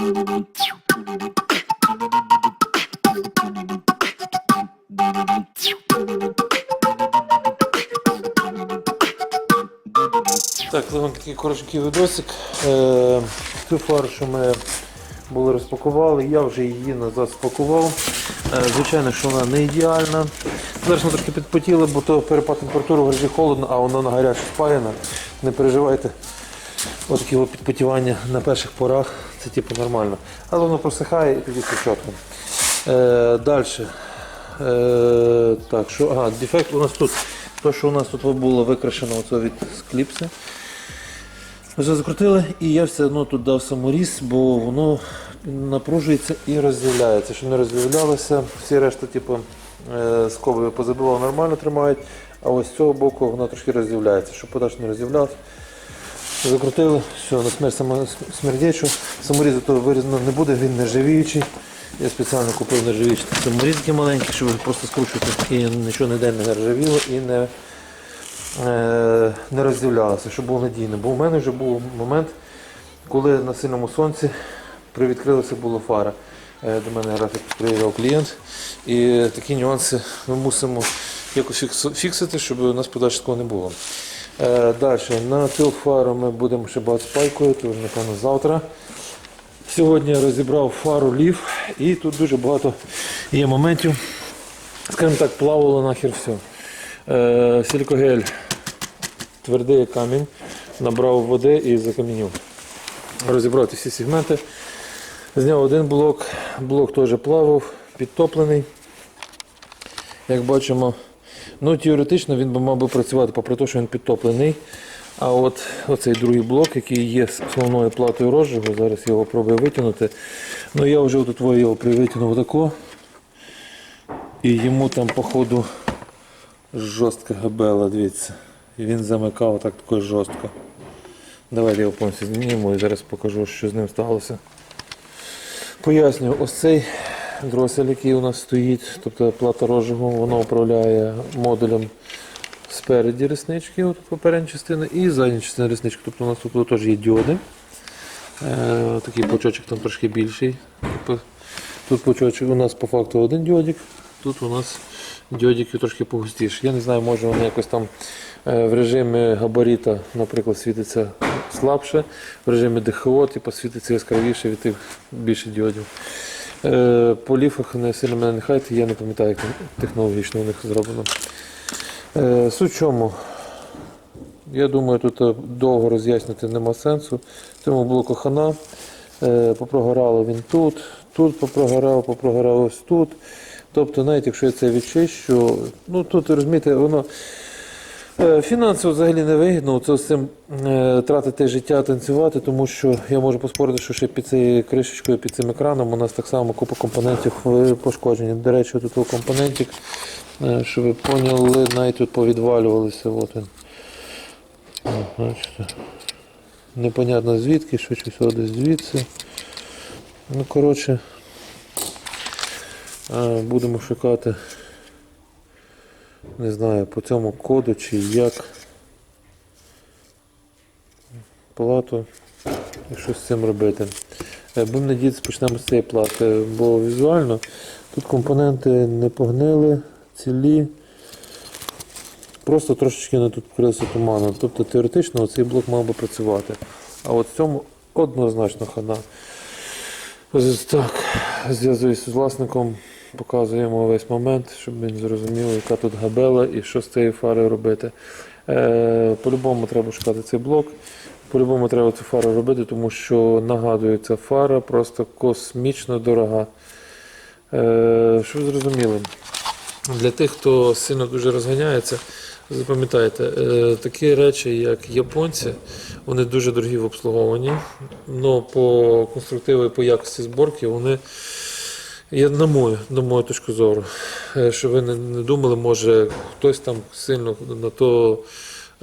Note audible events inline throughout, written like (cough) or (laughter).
Так, вам такий коротенький видосик. Е, Цю фару, що ми були розпакували, я вже її назад спакував. Е, Звичайно, що вона не ідеальна. Зараз ми трохи підпотіли, бо то перепад температури в гаражі холодно, а вона на гарячу спаяна. Не переживайте. Отакі от підпотівання на перших порах, це типу нормально. Але воно просихає і тоді все чітко. Е, Далі. Е, так, що, ага, дефект у нас тут. То, що у нас тут було викрашено оце від скліпси. Вже закрутили і я все одно тут дав саморіз, бо воно напружується і розділяється. Щоб не розділялося, всі решта, типу, е, скоби позабивав нормально тримають, а ось з цього боку воно трошки розділяється, щоб подальше не розділялося. Закрутили, все, на смерть смердячу. Саморізу то вирізано не буде, він нержавіючий. Я спеціально купив нержавіючий саморіз такий маленький, щоб просто скручувати і нічого ніде не ржавіло і не, е, не розділялося, щоб було надійно. Бо у мене вже був момент, коли на сильному сонці привідкрилася була фара. Е, До мене графік приїжджав клієнт. І такі нюанси ми мусимо якось фіксити, щоб у нас подальше такого не було. Е, Далі, на цю фару ми будемо багато спайкою, то напевно завтра. Сьогодні я розібрав фару лів і тут дуже багато є моментів. Скажімо так, плавало нахер все. Е, силікогель твердий камінь, набрав води і закамінів. Розібрав всі сегменти. Зняв один блок, блок теж плавав, підтоплений. Як бачимо, ну теоретично він би мав би працювати, попри те, що він підтоплений. А от оцей другий блок, який є з основною платою розжигу, зараз я його пробую витягнути. Ну я вже тут його привитягнув тако. І йому там, походу, жорстка габела, дивіться. І він замикав так такою жорстко. Давайте його повністю знімемо і зараз покажу, що з ним сталося. Поясню, ось цей дросель, який у нас стоїть, тобто плата розжигу, вона управляє модулем спереді реснички, от попередня частина, і задня частина реснички. Тобто у нас тут теж є діоди. Е, такий почочок там трошки більший. Тобто, Тут почочок у нас по факту один діодик, тут у нас діодики трошки погустіші. Я не знаю, може вони якось там е, в режимі габаріта, наприклад, світиться слабше, в режимі ДХО типу, світиться яскравіше від тих більше діодів. Е, По ліфах не сильно мене не я не пам'ятаю, як технологічно у них зроблено. Е, Суть чому? Я думаю, тут е, довго роз'яснювати нема сенсу. Цьому блоку хана. Е, Попрогорало він тут, тут попрогорав, попрогорав ось тут. Тобто, навіть якщо я це відчищу, ну тут розумієте, воно фінансово взагалі не вигідно це з цим е, тратити життя танцювати, тому що я можу поспорити, що ще під цією кришечкою, під цим екраном у нас так само купа компонентів е, пошкоджені. До речі, тут компонентик, е, щоб ви поняли, навіть тут повідвалювалися. От він. Бачите. Непонятно звідки, швидше всього десь звідси. Ну, коротше, е, будемо шукати, не знаю, по цьому коду чи як плату і що з цим робити. Е, Будемо надіятися, почнемо з цієї плати, бо візуально тут компоненти не погнили, цілі. Просто трошечки не тут покрилися туманом. Тобто теоретично цей блок мав би працювати. А от в цьому однозначно хана. Так, зв'язуюся з власником, показуємо весь момент, щоб він зрозумів, яка тут габела і що з цією фарою робити. Е, по-любому треба шукати цей блок. По-любому треба цю фару робити, тому що нагадую, ця фара просто космічно дорога. Е, щоб ви зрозуміли, для тих, хто сильно дуже розганяється, запам'ятайте, е, такі речі, як японці, вони дуже дорогі в обслуговуванні, але по конструктиву і по якості зборки вони. Я на мою, на мою точку зору, е, що ви не, думали, може хтось там сильно на то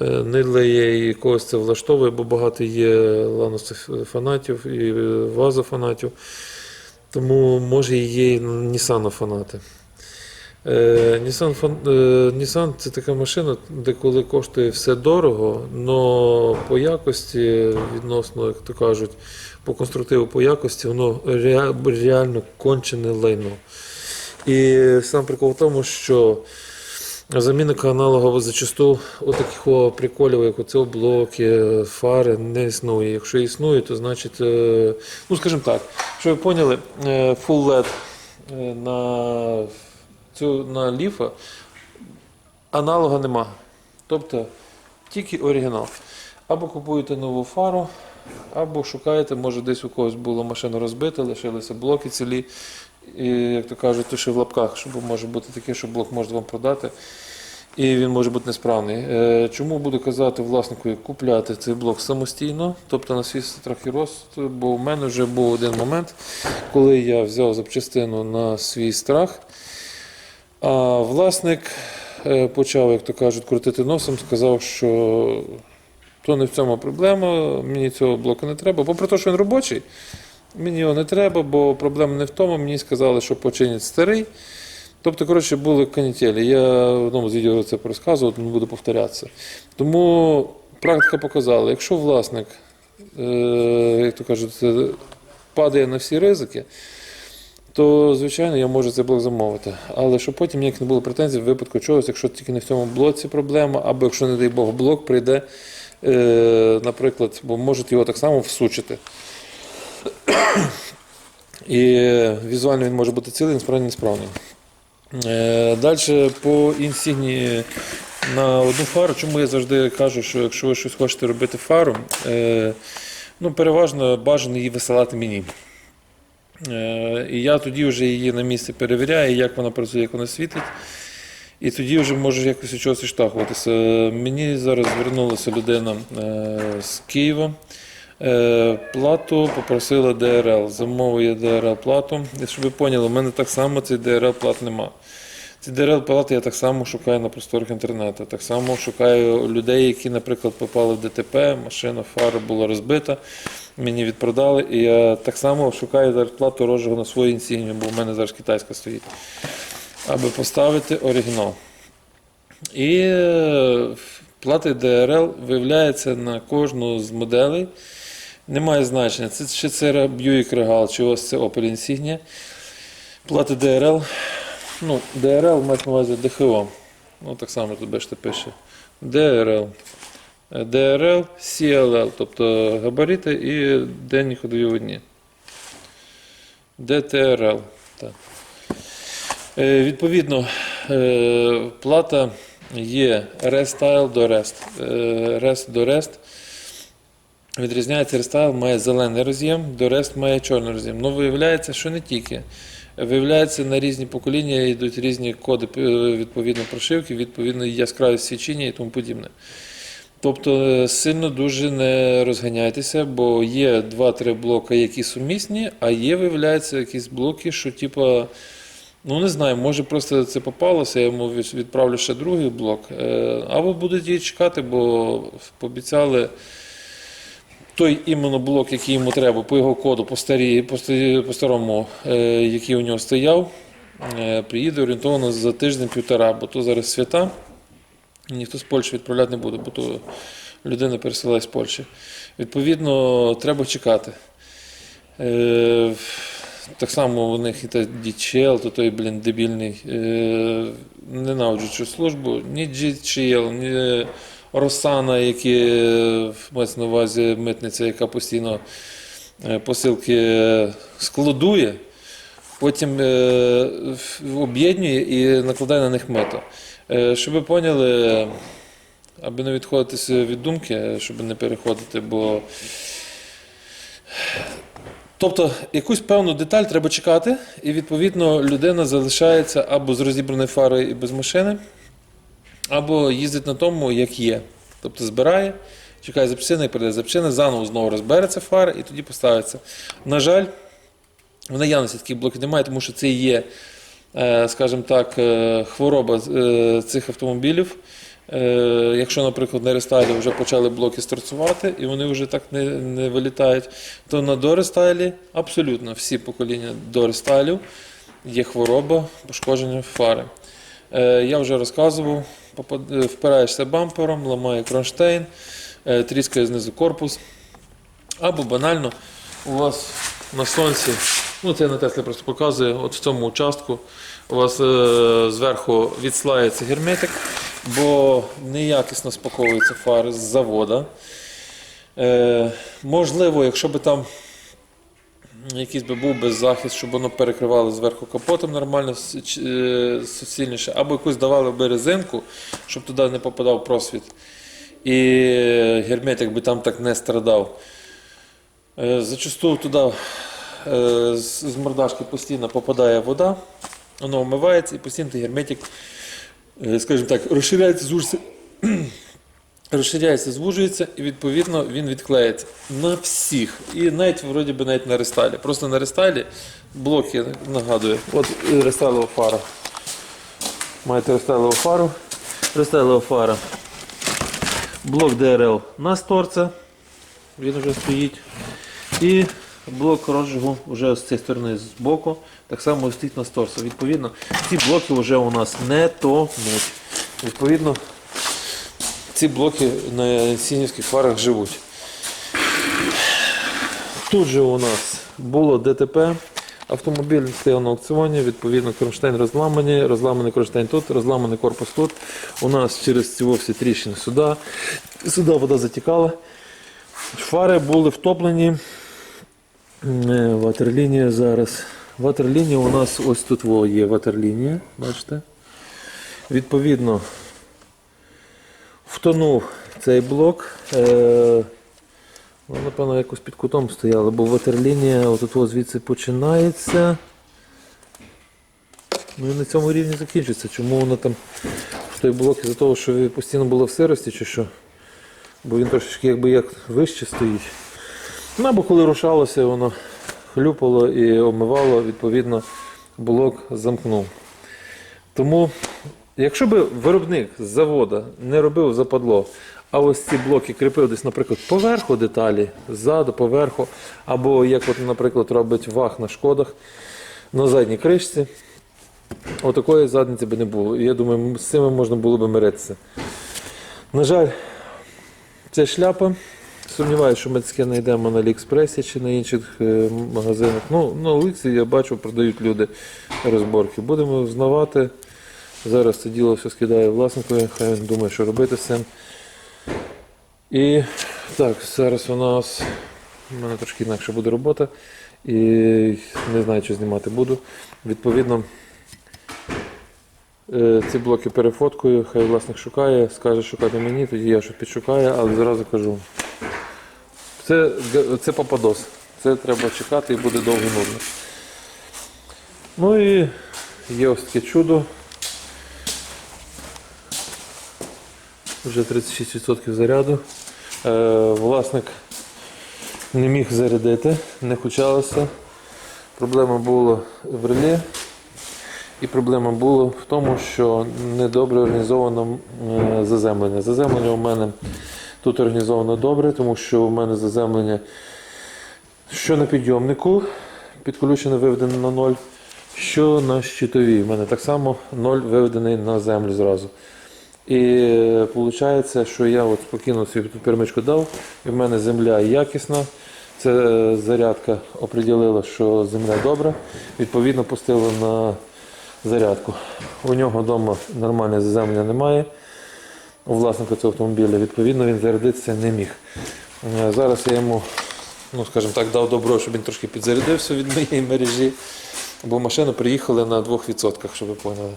е, нилає і когось це влаштовує, бо багато є ланосних фанатів і ваза фанатів. Тому може і є Nissan фанати. Е, е, Nissan це така машина, де коли коштує все дорого, але по якості відносно, як то кажуть, по конструктиву, по якості, воно ре- реально кончене лайно. І сам прикол в тому, що замінника аналогова зачасту отаких о приколів, як оце блоки, фари, не існує. Якщо існує, то значить, е, ну скажімо так, що ви поняли, е, Full LED е, на, цю, на ліфа аналога нема. Тобто тільки оригінал. Або купуєте нову фару, або шукаєте, може десь у когось була машина розбита, лишилися блоки цілі. І, як то кажуть, ще в лапках, щоб може бути таке, що блок можна вам продати. І він може бути несправний. Е, Чому буду казати власнику купляти цей блок самостійно, тобто на свій страх і розсуд, бо в мене вже був один момент, коли я взяв запчастину на свій страх, а власник е, почав, як то кажуть, крутити носом, сказав, що то не в цьому проблема, мені цього блоку не треба. Попри те, що він робочий, мені його не треба, бо проблема не в тому. Мені сказали, що починять старий. Тобто, коротше, були канітелі. Я в одному з відео це розказував, не буду повторятися. Тому практика показала, якщо власник, е, як то кажуть, е, падає на всі ризики, то, звичайно, я можу цей блок замовити. Але щоб потім ніяк не було претензій в випадку чогось, якщо тільки не в цьому блоці проблема, або якщо, не дай Бог, блок прийде, наприклад, бо можуть його так само всучити. (coughs) І візуально він може бути цілий, насправді несправний. Е, Далі по інсігні на одну фару. Чому я завжди кажу, що якщо ви щось хочете робити фару, е, ну, переважно бажано її висилати мені. Е, І я тоді вже її на місці перевіряю, як вона працює, як вона світить. І тоді вже можу якось від чогось відштахуватися. Мені зараз звернулася людина е, з Києва. Е, Плату попросила ДРЛ, замовує ДРЛ плату. Щоб ви поняли, у мене так само цей ДРЛ плат нема. Ці ДРЛ плати я так само шукаю на просторах інтернету. Так само шукаю людей, які, наприклад, попали в ДТП, машина, фара була розбита, мені відпродали. І я так само шукаю зараз плату розжигу на свою інсігнію, бо в мене зараз китайська стоїть, аби поставити оригінал. І е, плати ДРЛ виявляється на кожну з моделей. Немає значення, це, чи це Buick Regal, чи ось це Opel Insignia. Плати ДРЛ. Ну, ДРЛ мається на увазі ДХО. Ну, так само тут бачите пише. ДРЛ. ДРЛ, CLL, тобто габарити і денні ходові водні. ДТРЛ. Так. Е, Відповідно, е, плата є Restyle до Rest. Е, Rest до Rest. Відрізняється Restyle, має зелений роз'єм, до Rest має чорний роз'єм. Ну, виявляється, що не тільки. Виявляється, на різні покоління йдуть різні коди е, відповідно прошивки, відповідно яскравість свічення і тому подібне. Тобто е, сильно дуже не розганяйтеся, бо є 2-3 блоки, які сумісні, а є, виявляється, якісь блоки, що типа. Ну, не знаю, може просто це попалося, я йому відправлю ще другий блок. Е, Або будуть її чекати, бо пообіцяли той іменно блок, який йому треба, по його коду, по, старій, по, старому, е, який у нього стояв, е, приїде орієнтовно за тиждень-півтора, бо то зараз свята. Ніхто з Польщі відправляти не буде, бо то людина переселяє з Польщі. Відповідно, треба чекати. Так само у них і та DHL, то той, блін, дебільний. Е, ненавиджу цю службу. Ні DHL, ні Росана, які е, мається на увазі митниця, яка постійно е, посилки складує, потім е, об'єднує і накладає на них мито. Е, щоб ви поняли, аби не відходитися від думки, щоб не переходити, бо Тобто якусь певну деталь треба чекати, і відповідно людина залишається або з розібраною фарою і без машини, або їздить на тому, як є. Тобто збирає, чекає запчини і передає запчини, заново знову розбереться фара і тоді поставиться. На жаль, в наявності таких блоків немає, тому що це є, е, скажімо так, е, хвороба е, цих автомобілів. Е, Якщо, наприклад, на рестайлі вже почали блоки старцювати і вони вже так не, не вилітають, то на дорестайлі абсолютно всі покоління дорестайлів є хвороба пошкодження фари. Е, Я вже розказував, е, впираєшся бампером, ламає кронштейн, тріскає знизу корпус. Або банально у вас на сонці, ну це на Теслі просто показує, от в цьому участку у вас зверху відслається герметик, бо неякісно спаковуються фари з завода. Е, можливо, якщо би там якийсь би був би захист, щоб воно перекривало зверху капотом нормально е, сильніше, або якусь давали би резинку, щоб туди не попадав просвіт. І герметик би там так не страдав. Е, Зачасту туди е, з мордашки постійно попадає вода, воно вмивається і постійно герметик, скажімо так, розширяється, звужується, (clears throat) розширяється, звужується, і відповідно він відклеїться на всіх. І навіть вроді би навіть на рестайлі. Просто на рестайлі блоки нагадую. От е, рестайлова фара. Маєте рестайлову фару. Рестайлова фара. Блок DRL на сторце. Він вже стоїть. І блок розжигу вже з цієї сторони з боку. Так само стоїть на сторце. Відповідно, ці блоки вже у нас не тонуть. Відповідно, ці блоки на сінівських фарах живуть. Тут же у нас було ДТП. Автомобіль стояв на аукціоні, відповідно, кронштейн розламаний, розламаний кронштейн тут, розламаний корпус тут. У нас через ці всі тріщини сюди. Сюди вода затікала. Фари були втоплені. Е, Ватерлінія зараз. Ватерлінія у нас ось тут є ватерлінія, бачите? Відповідно, втонув цей блок. Е, Ну, напевно, якось під кутом стояла, бо ватерлінія отут звідси починається. Ну і на цьому рівні закінчиться. Чому воно там в той блок із-за того, що постійно було в сирості чи що? Бо він трошечки якби як вище стоїть. Ну або коли рушалося, воно хлюпало і омивало, відповідно, блок замкнув. Тому, якщо би виробник з завода не робив западло, а ось ці блоки кріпив десь, наприклад, поверху деталі, ззаду, поверху, або як, от, наприклад, робить ваг на шкодах на задній кришці, отакої задниці би не було. І я думаю, з цим можна було би миритися. На жаль, це шляпа. Сумніваюся, що ми таке знайдемо на Аліекспресі чи на інших е, магазинах. Ну, на Оліксі я бачу, продають люди розборки. Будемо взнавати. Зараз це діло все скидає власникові, хай він думає, що робити з цим. І так, зараз у нас у мене трошки інакше буде робота. І не знаю, чи знімати буду. Відповідно, е, ці блоки перефоткую, хай власник шукає, скаже шукати мені, тоді я щось підшукаю, але зразу кажу. Це, це попадос. Це треба чекати і буде довго нудно. Ну і є ось таке чудо. Вже 36% заряду. Е, власник не міг зарядити, не хочалося. Проблема була в релі. І проблема була в тому, що недобре організовано е, заземлення. Заземлення у мене тут організовано добре, тому що у мене заземлення що на підйомнику, підключено виведено на ноль, що на щитовій. У мене так само ноль виведений на землю зразу. І виходить, що я от спокійно собі тут перемичку дав, і в мене земля якісна. Це е, зарядка оприділила, що земля добра, відповідно пустила на зарядку. У нього вдома нормальне заземлення немає. У власника цього автомобіля, відповідно, він зарядитися не міг. Е, Зараз я йому, ну скажімо так, дав добро, щоб він трошки підзарядився від моєї мережі. Бо машина приїхала на 2%, щоб ви поняли.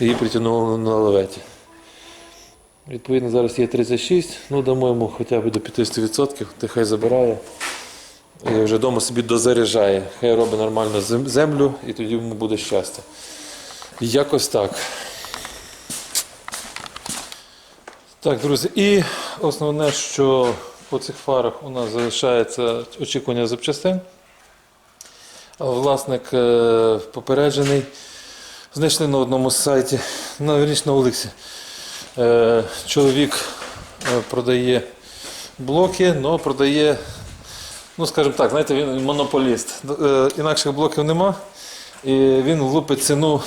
Її притягнуло на лаветі. Відповідно, зараз є 36, ну дамо йому хоча б до 50%, ти хай забирає. І вже вдома собі дозаряджає. Хай робить нормально землю і тоді йому буде щастя. Якось так. Так, друзі, і основне, що по цих фарах у нас залишається очікування запчастин. Власник е, попереджений. Знайшли на одному сайті, на вірніше, на Олексі. Е, Чоловік е, продає блоки, але продає, ну скажімо так, знаєте, він монополіст. Інакших блоків нема. І він влупить ціну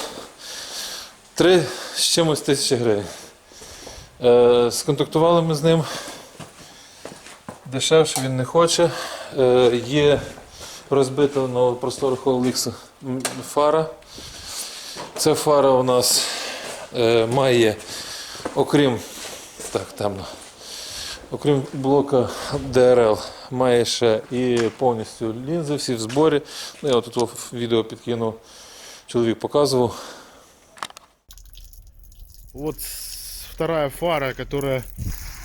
3 з чимось тисячі гривень. Е, Сконтактували ми з ним. Дешевше він не хоче. Е, Є розбита на просторах м, фара. Ця фара у нас е, має, окрім так, темно. Окрім блока DRL, має ще і повністю лінзи, всі в зборі. Ну, я тут відео підкинув, чоловік показував. Вот с- вторая фара, которая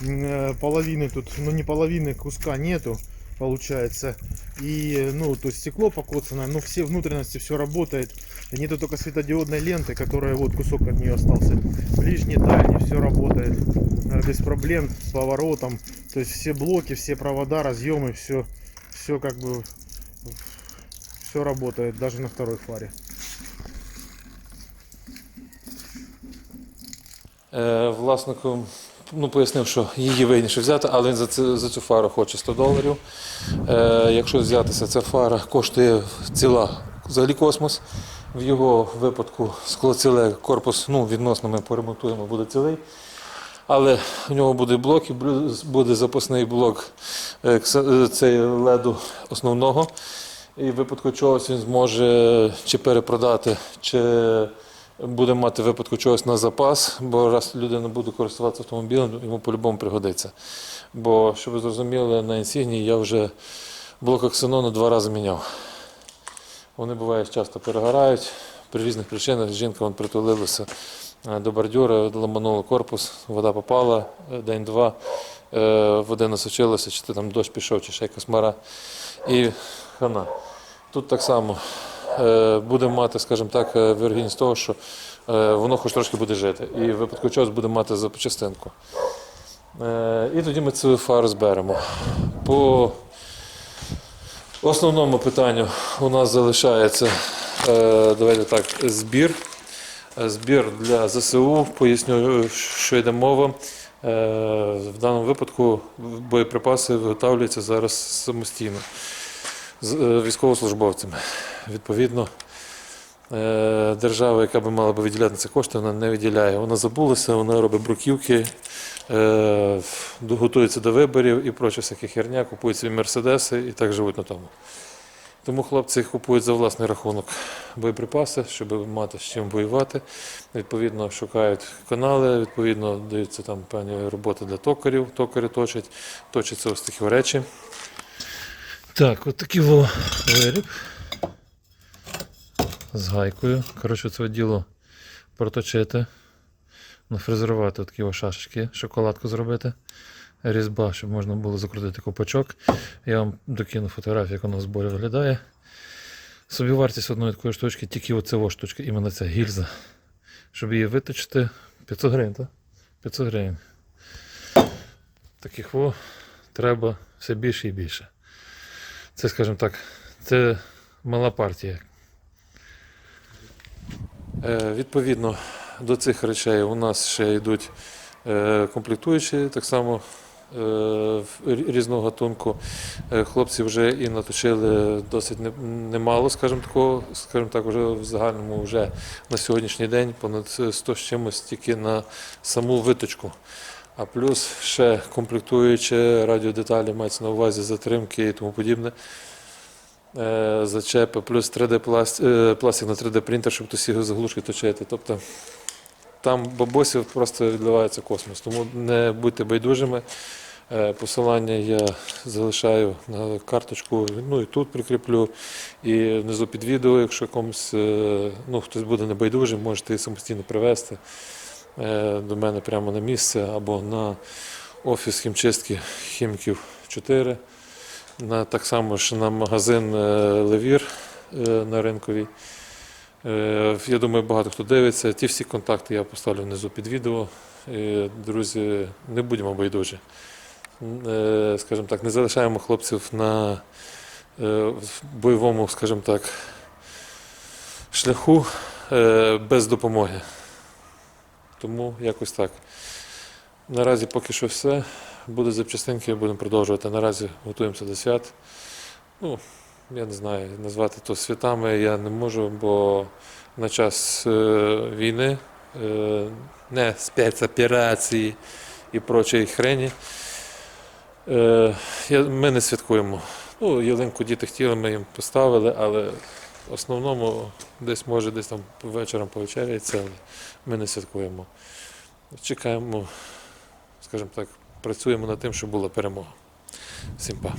э, половины тут, ну не половины куска нету, получается. И, э, ну, то есть стекло покоцанное, но все внутренности все работает. И нету только светодиодной ленты, которая вот кусок от нее остался. Ближний, дальний, все работает э, без проблем с поворотом. То есть все блоки, все провода, разъемы, все, все как бы все работает, даже на второй фаре. Власнику ну, пояснив, що її вигідніше взяти, але він за, це, за цю фару хоче 100 доларів. Е, якщо взятися, ця фара коштує ціла взагалі космос. В його випадку склоціле корпус ну, відносно ми поремонтуємо, буде цілий. Але в нього буде блок і буде запасний блок е, е, цей леду основного. І в випадку чогось він зможе чи перепродати, чи буде мати випадку чогось на запас, бо раз людина буде користуватися автомобілем, йому по-любому пригодиться. Бо, щоб ви зрозуміли, на інсігнії я вже блок оксинону два рази міняв. Вони бувають часто перегорають. При різних причинах жінка вон, притулилася е, до бордюра, ламанула корпус, вода попала е, день-два, е, води насочилося, чи там дощ пішов, чи ще якась мара. І хана. Тут так само будемо мати, скажімо так, е, вірогідність того, що е, воно хоч трошки буде жити. І в випадку чогось буде мати запчастинку. Е, І тоді ми цю фару зберемо. По основному питанню у нас залишається е, давайте так, збір. Е, Збір для ЗСУ. Поясню, е, що йде мова. Е, В даному випадку боєприпаси виготовлюються зараз самостійно з е, військовослужбовцями. Відповідно, е, держава, яка би мала би виділяти ці кошти, вона не виділяє. Вона забулася, вона робить бруківки, е, готується до виборів і проча всяка херня, купують собі мерседеси і так живуть на тому. Тому хлопці купують за власний рахунок боєприпаси, щоб мати з чим воювати. Відповідно, шукають канали, відповідно, даються там певні роботи для токарів, токарі точать, точаться ось такі речі. Так, от такий виріб з гайкою. Коротше, це діло проточити, нафрезерувати такі шашечки, шоколадку зробити. Різьба, щоб можна було закрутити копачок. Я вам докину фотографію, як воно в зборі виглядає. Собі вартість одної такої штучки, тільки оце о штучка, іменно ця гільза. Щоб її виточити 500 гривень, так? 500 гривень. Таких о треба все більше і більше. Це, скажімо так, це мала партія. Е, відповідно до цих речей у нас ще йдуть е, комплектуючі, так само е, різного гатунку. Хлопці вже і наточили досить немало, скажімо такого, скажімо так, вже в загальному вже на сьогоднішній день понад 100 з чимось тільки на саму виточку. А плюс ще комплектуючи радіодеталі, мається на увазі затримки і тому подібне. Е, Зачепи, плюс 3D пластик, пластик на 3D принтер, щоб усі заглушки точити. Тобто там бабосів просто відливається космос. Тому не будьте байдужими. Е, Посилання я залишаю на карточку, ну і тут прикріплю, і внизу під відео, якщо комусь е, ну, хтось буде небайдужим, можете самостійно привезти е, до мене прямо на місце або на офіс хімчистки хіміків 4. На, так само ж на магазин е, Левір е, на ринковій. Е, Я думаю, багато хто дивиться. Ті всі контакти я поставлю внизу під відео. І, друзі, не будемо байдужі. Скажімо так, не залишаємо хлопців на бойовому, скажімо так, шляху без допомоги. Тому якось так. Наразі поки що все. Буде запчастинки, будемо продовжувати. Наразі готуємося до свят. Ну, Я не знаю, назвати то святами я не можу, бо на час е, війни, е, не спецоперації і прочої хрені. Е, ми не святкуємо. Ну, Ялинку діти хотіли, ми їм поставили, але в основному десь може десь там вечором повечеряється, але ми не святкуємо. Чекаємо скажімо так, працюємо над тим, щоб була перемога. Всім па.